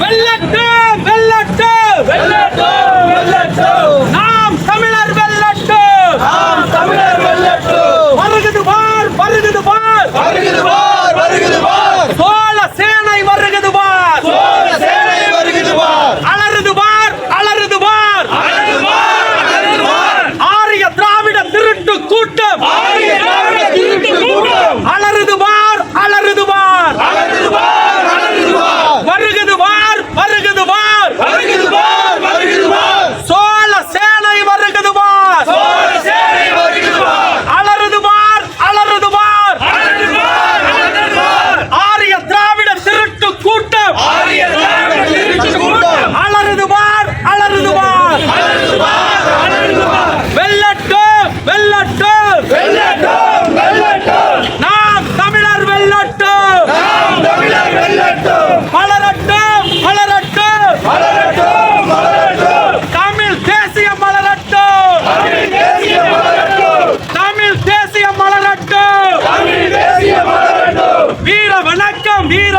வெள்ளட்டும் வெள்ளட்டும் வெள்ளட்டும்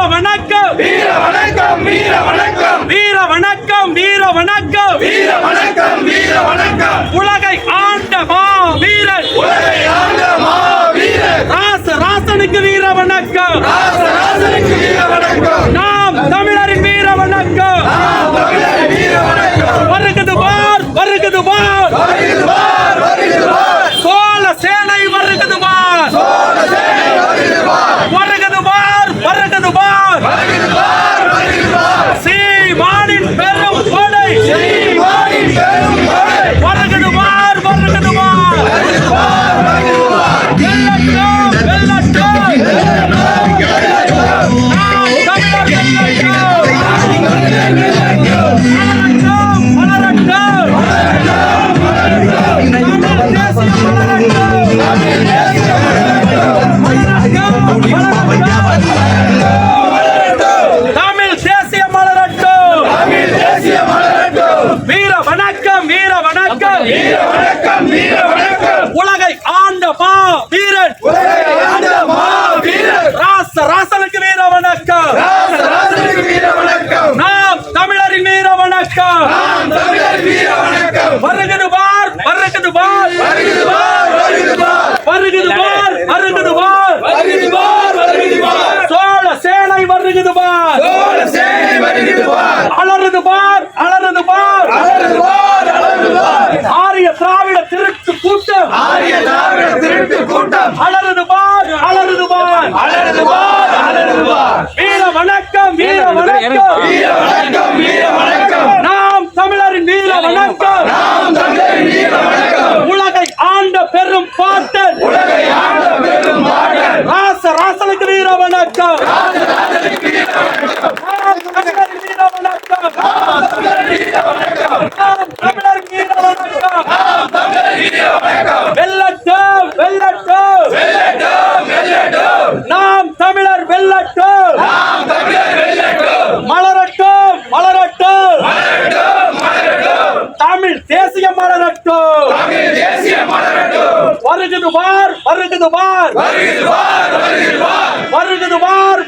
வணக்கம் வீர வணக்கம் வீர வணக்கம் வீர வணக்கம் வீர வணக்கம் வீர வணக்கம் வீர வணக்கம் உலகை ஆண்ட மா வீரன் உலகை ஆண்ட மாவீரர். ராச ராசனுக்கு வீர வணக்கம் ராசராசனுக்கு வீர வணக்கம் நாம் தமிழரின் வீர வணக்கம் நாம் தமிழர் வீர வணக்கம் வருகுது பார் வருகுது பார் ஆரிய திராவிட திருட்டு கூட்டம். அலறுது பார் அலறுது பார். அலறுது பார் அலறுது பார். வீர வணக்கம் வீர வணக்கம். வீர வணக்கம் வீர வணக்கம். நாம் தமிழரின் வீர வணக்கம். நாம் தமிழர் வீர வணக்கம். உலகை ஆண்ட பெரும் பாட்டன் உலகை ஆண்ட பெரும் மாடல் ராச ராசனுக்கு வீர வணக்கம். நாம் தமிழரின் வீர வணக்கம். நாம் தமிழரின் வீர வணக்கம். வெல்லட்டும் பார் பார் வருகிறது பார் வருகிறது பார் வருகிறது பார்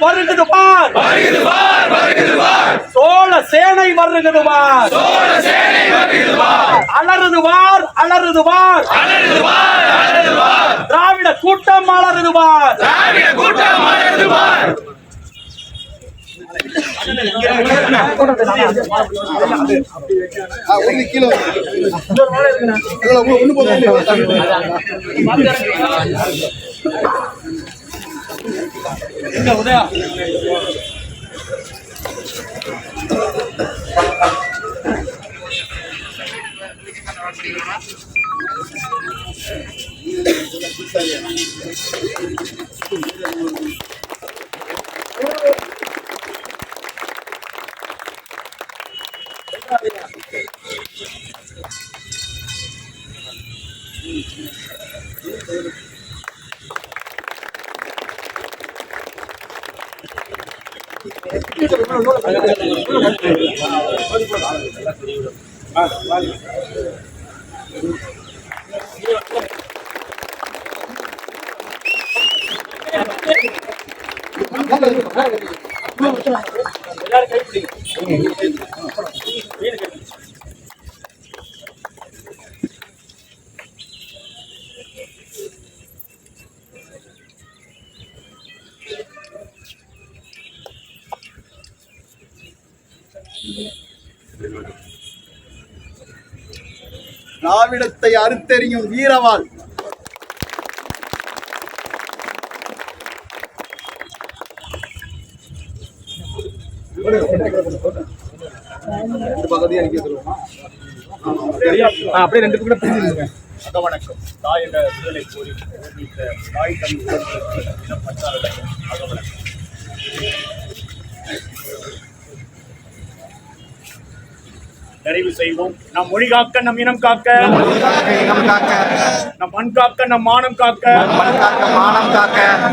வருகிறது பார் சோழ சேனை வருகுது பார் சோழ சேனை வருகிறது பார் அலறுது பார் அலறுது பார் அலறுது பார் அலறுது பார் திராவிட கூட்டம் அலறுது பார் திராவிட கூட்டம் அலறுது பார் ஒன்று கிலோ ஒன்று எல்லாரும் கைப்பிடிங்க திராவிடத்தை அறுத்தெறியும் வீரவாள். அப்படியே ரெண்டு கூட பிரிஞ்சிருங்க அக வணக்கம் தாய் என்ற விடுதலை கோரி தாய் தமிழ் உறவுகளுக்கு நிறைவு செய்வோம். நம் மொழி காக்க நம் இனம் காக்க. இனம் காக்க. நம் மண் காக்க நம் மானம் காக்க. மானம் காக்க.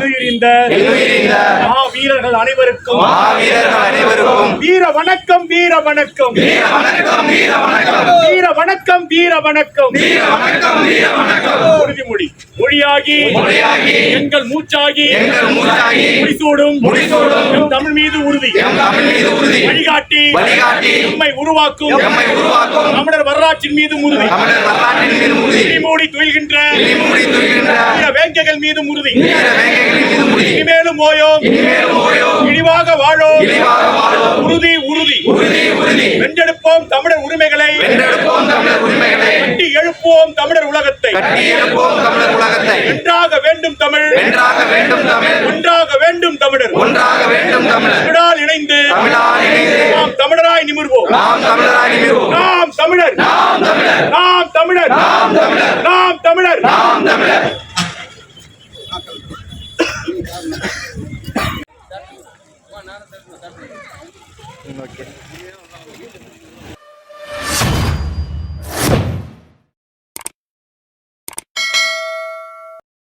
வீரர்கள் அனைவருக்கும். அனைவருக்கும். வீர வணக்கம் வீர வணக்கம். வீர வணக்கம் வீர வணக்கம். வீர வணக்கம் வீர வணக்கம். வீர வணக்கம் வீர வணக்கம். உறுதிமொழி. மொழியாகி மொழியாகி. எங்கள் மூச்சாகி எங்கள் மூச்சாகி. முடிசூடும். முடிசூடும். தமிழ் மீது உறுதி. தமிழ் மீது உறுதி. வழிகாட்டி. வழிகாட்டி. எம்மை உருவாக்கும். உருவாக்கும். தமிழர் வரலாற்றின் மீது உறுதி. தமிழர் வரலாற்றின் மீது உறுதி. மூடி துயில்கின்ற. மூடி துணிகின்ற வீர வேங்கைகள் மீது உறுதி. வீர வேங்கைகளின் மீது உறுதி. இனிமேலும் ஓயோம் இனிமேலும் ஓயோ இழிவாக வாழோம். இழிவாக வாழும். உறுதி உறுதி. உறுதி உறுதி. வென்றெடுப்போம் தமிழர் உரிமைகளை. வென்றெடுப்போம் தமிழர் உரிமைகளை. கட்டி எழுப்புவோம் தமிழர் உலகத்தை. கட்டி எழுப்போம் தமிழர் உலகத்தை. வென்றாக வேண்டும் தமிழ். வென்றாக வேண்டும் தமிழ். ஒன்றாக வேண்டும் ஓகே